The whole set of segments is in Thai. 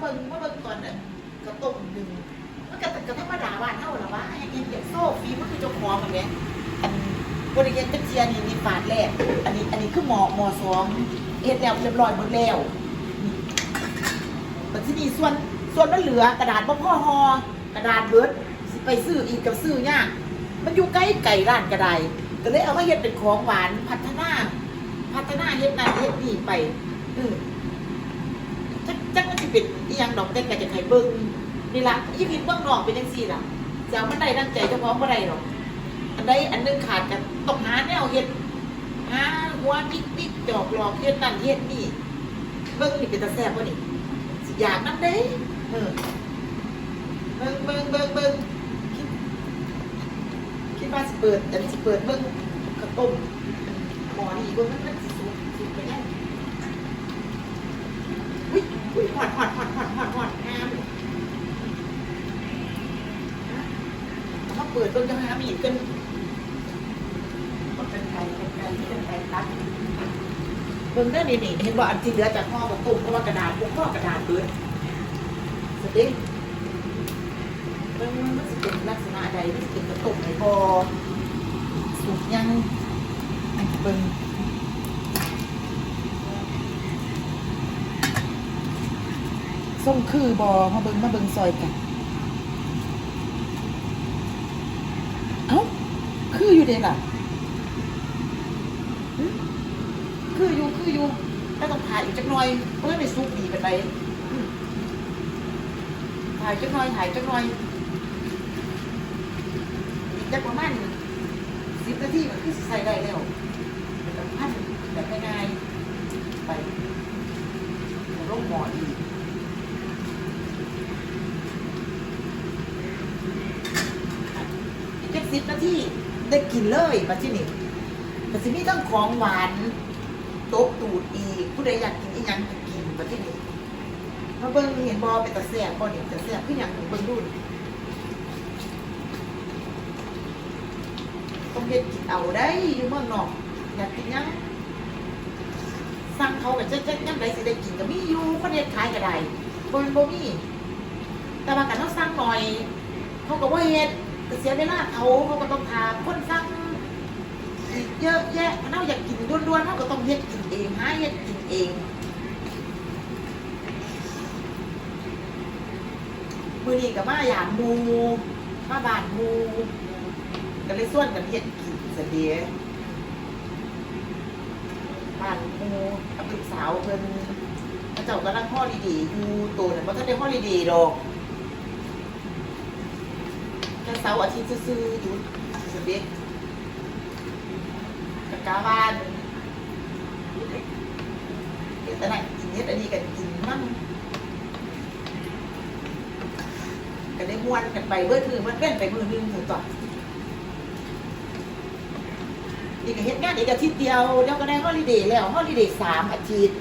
เบิ่งมาเบิ่งก่อนน่ะกระต้มหนึ่งมันก็กระธรรมดาบ้านเฮาล่ะวะไอ้กินอย่างโซ่ฟีมันคือเจ้าของมันแหมอันบริเวณตะเคียนนี่นี่ฝาดแรกอันนี้อันนี้คือหมอหมอสองเฮ็ดแล้วเรียบร้อยหมดแล้วนี่แต่ที่นี่ส่วนส่วนมันเหลือกระดาษบ่พ่อหอกระดาษเบิดไปซื้ออีกกับซื้อยากมันอยู่ใกล้ไก่ร้านกระไดก็เลยเอามาเฮ็ดเป็นของหวานพัฒนาพัฒนาเฮ็ดนั่นเฮ็ดนี่ไปอือจักจักมันสิเป็น ยังดอกแต่ก็จะให้เบิ่งนี่ล่ะอีพินเบิ่งนอกเป็นจังซี่ล่ะจะเอามันได้ดังใจเจ้าของบ่ได้หรอกอันใดอันนึงขาดกันต้องหาแนวเฮ็ดหาหัวปิ๊กปิ๊กจอกหลอกเฮ็ดนั่นเฮ็ดนี่เบิ่งนี่เป็นตาแซ่บบ่นี่อยากนำเด้เออเบิ่งเบิ่งเบิ่งเบิ่งคิดว่าสิเปิดอันสิเปิดเบิ่งกระต้มหมอนี่เบิ่งมันมันสิสุกสุกไปได้อุ้ยอุ้ยหอดหอดหอดหอดหอดหอดงามเอามาเปิดเบิ่งจังหามีดกันมันเป็นไก่เป็นไก่ที่เป็นไก่ตัดเบิ่งได้อนี่นี่เห็นว่าอันที่เหลือจากห่อกับตุ่มเพราะว่ากระดาษพวกห่อกระดาษเบิดสติเบิ่งมันสิเป็นลักษณะใดมันสิเป็นกระตุ่มไหนพอสุกยังเบิ่งส้มคือบอมาเบิงมาเบิงซอยกัน เอ้า คืออยู่เด็กอะคืออยู่คืออยู่แล้วต้องถ่ายอีกจักหน่อยเพื่อไปซุกดีกันไปอืมถ่ายจักหน่อยถ่ายจักหน่อยอีกจักประมาณสิบนาทีมันคือใส่ได้แล้วแบบพันแบบง่ายๆไปลงหมออีก อีกจัก สิบนาทีได้กินเลยมาที่นี่มันจะมีทั้งของหวานโต๊ะตูดอีกผู้ใดอยากกินอีกยังก็กินมาที่นี่มาเบิ่งเห็นบอเป็นตะแซ่บบ่เนี่ยตะแซ่บคืออย่างเบิ่งดูนี่ต้องเฮ็ดกินเอาได้อยู่เมืองนอกอยากกินหยังสั่งเขาแบบเจ๊กๆยังไดสิได้กินก็มีอยู่คนเฮ็ดขายก็ได้บ่แม่นบ่มีแต่ว่ากันเฮาสั่งหน่อยเขาก็ว่าเฮ็ด แต่เสียเวลาเขาเขาก็ต้องทาคนสั่งอีกเยอะแยะเราอยากกินด้วนๆเขาก็ต้องเฮ็ดกินเองหาเฮ็ดกินเองมือนี้กับมาอยางหมูมาบ้านมูก็เลยส่วนกันเฮ็ดกินเสดียบ้านมูกับลูกสาวเพิ่นเขาเจ้ากำลังฮอลิเดย์อยู่ตัวน่ะบ่ทันได้ฮอลิเดย์ดอก แค่เสาร์อาทิตย์ซื้ออยู่สเด็กกะกาบ้านเฮ็ดแต่ไหนกินเฮ็ดอันนี้กันกินมั่งก็ได้ม้วนกันไปเบื่อถือมันเป็นไปมือหนึงหมูต่อนี่ก็เฮ็ดงานอีกอาทิตย์เดียวเดี๋ยวก็ได้ฮอลิเดย์แล้วฮอลิเดย์สามอาทิตย์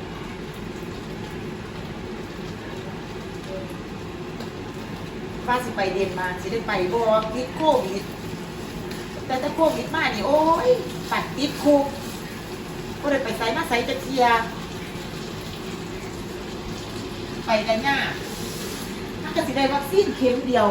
ว่าสิไปเดนมาร์กสิได้ไปบ่ติดโควิด แต่ถ้าโควิดมานี่โอ้ยปัดติดคุกก็เลยไปไสมาไสจะเทีย ไปกันง่ายถ้าก็สิได้วัคซีนเข็มเดียว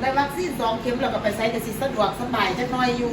ได้วัคซีนสองเข็มเราก็ไปใช้แต่สิสะดวกสบายจักหน่อยอยู่